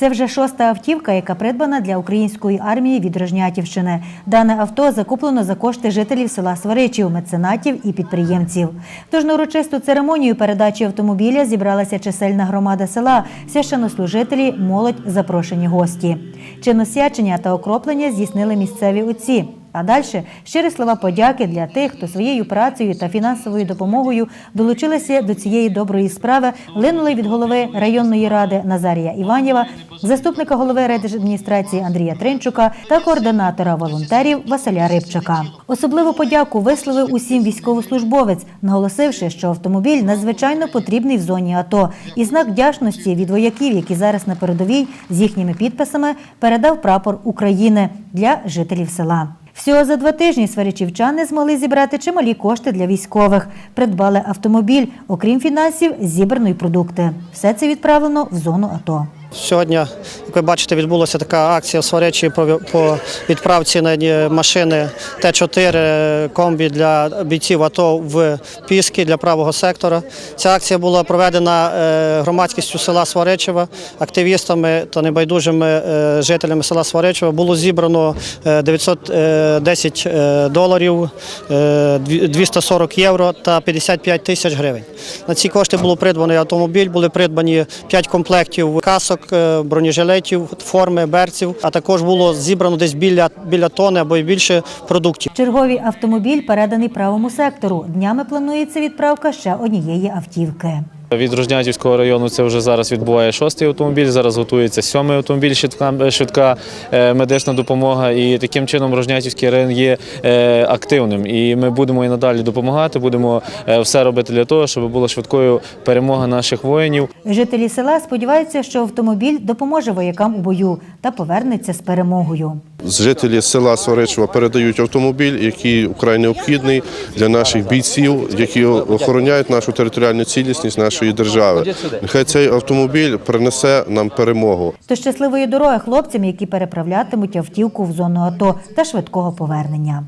Це вже шоста автівка, яка придбана для української армії від Рожнятівщини. Дане авто закуплено за кошти жителів села Сваричів, меценатів і підприємців. Тож на урочисту церемонію передачі автомобіля зібралася чисельна громада села, священнослужителі, молодь, запрошені гості. Чиносячення та окроплення здійснили місцеві отці. А далі щирі слова подяки для тих, хто своєю працею та фінансовою допомогою долучилися до цієї доброї справи, линули від голови районної ради Назарія Іванєва, заступника голови райдержадміністрації Андрія Тринчука та координатора волонтерів Василя Рибчака. Особливу подяку висловив усім військовослужбовець, наголосивши, що автомобіль надзвичайно потрібний в зоні АТО, і знак вдячності від вояків, які зараз на передовій з їхніми підписами передав прапор України для жителів села. Всього за два тижні сваричівчани змогли зібрати чималі кошти для військових. Придбали автомобіль, окрім фінансів, зібрано й продукти. Все це відправлено в зону АТО. Сьогодні, як ви бачите, відбулася така акція в Сваречі по відправці машини Т-4 комбі для бійців АТО в Піски для правого сектора. Ця акція була проведена е, громадськістю села Сваречева, активістами та небайдужими е, жителями села Сваречева. Було зібрано е, 910 е, доларів, е, 240 євро та 55 тисяч гривень. На ці кошти було придбаний автомобіль, були придбані 5 комплектів касок, е, бронежилетів, форми, берців, а також було зібрано десь біля, біля тони або й більше продуктів. Черговий автомобіль переданий правому сектору. Днями планується відправка ще однієї автівки. Від Рожнятівського району це вже зараз відбуває шостий автомобіль. Зараз готується сьомий автомобіль, швидка, швидка е, медична допомога. І таким чином Рожнятівський район є е, активним. І ми будемо і надалі допомагати. Будемо е, все робити для того, щоб була швидкою перемога наших воїнів. Жителі села сподіваються, що автомобіль допоможе воякам у бою та повернеться з перемогою. Жителі села Сваречева передають автомобіль, який вкрай необхідний для наших бійців, які охороняють нашу територіальну цілісність нашої держави. Нехай цей автомобіль принесе нам перемогу. То щасливої дороги хлопцям, які переправлятимуть автівку в зону АТО та швидкого повернення.